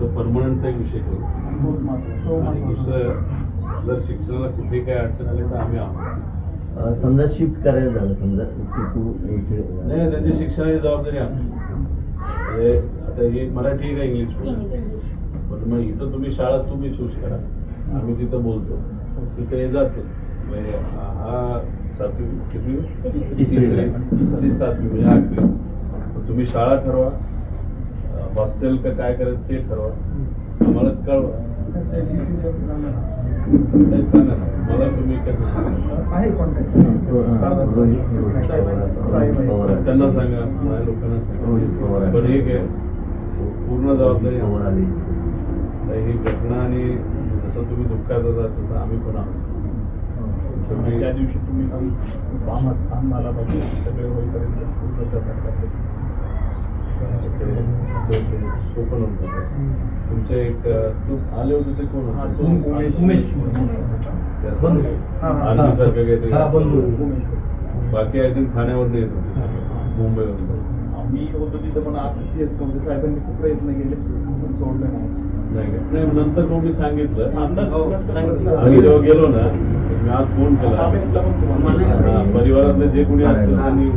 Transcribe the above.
त्याचं परमनंटचा एक विषय करू. आणि दुसरं जर शिक्षणाला कुठे काय अडचण आली तर आम्ही आहोत. समजा शिफ्ट करायला झालं समजा नाही त्यांची शिक्षणाची जबाबदारी आमची. म्हणजे आता हे मराठी आहे का इंग्लिश पण मग इथं तुम्ही शाळा तुम्ही चूज करा. आम्ही तिथं बोलतो. तिथे जातो. म्हणजे हा सातवी कितवी? तिसरी. सातवी म्हणजे आठवी. तुम्ही शाळा ठरवा. हॉस्टेल का काय करायचं ते ठरवा आम्हाला कळवा नाही, सांगा ना मला तुम्ही कसं सांगा. त्यांना सांगा माझ्या लोकांना सांगा. पण एक आहे पूर्ण जबाबदारी आम्हाला. आली तर ही घटना आणि जसं तुम्ही दुःखात होता तसं आम्ही पण आहोत त्या दिवशी तुम्ही आम्हाला आम्हाला बघू सगळे होईपर्यंत पूर्ण प्रकार पण होता तुमचे एक तू आले होते ते कोण हा, होते. हा, हा. सारखं काहीतरी हा. बाकी आय थिंक ठाण्यावर येत होते मुंबईवरून आम्ही होतो तिथं पण आता म्हणजे साहेबांनी खूप प्रयत्न केले पण सोडलं नाही नाही नंतर मग मी सांगितलं हो. आम्ही जेव्हा गेलो ना मी आज फोन केला हा, परिवारातले जे कोणी असतील त्यांनी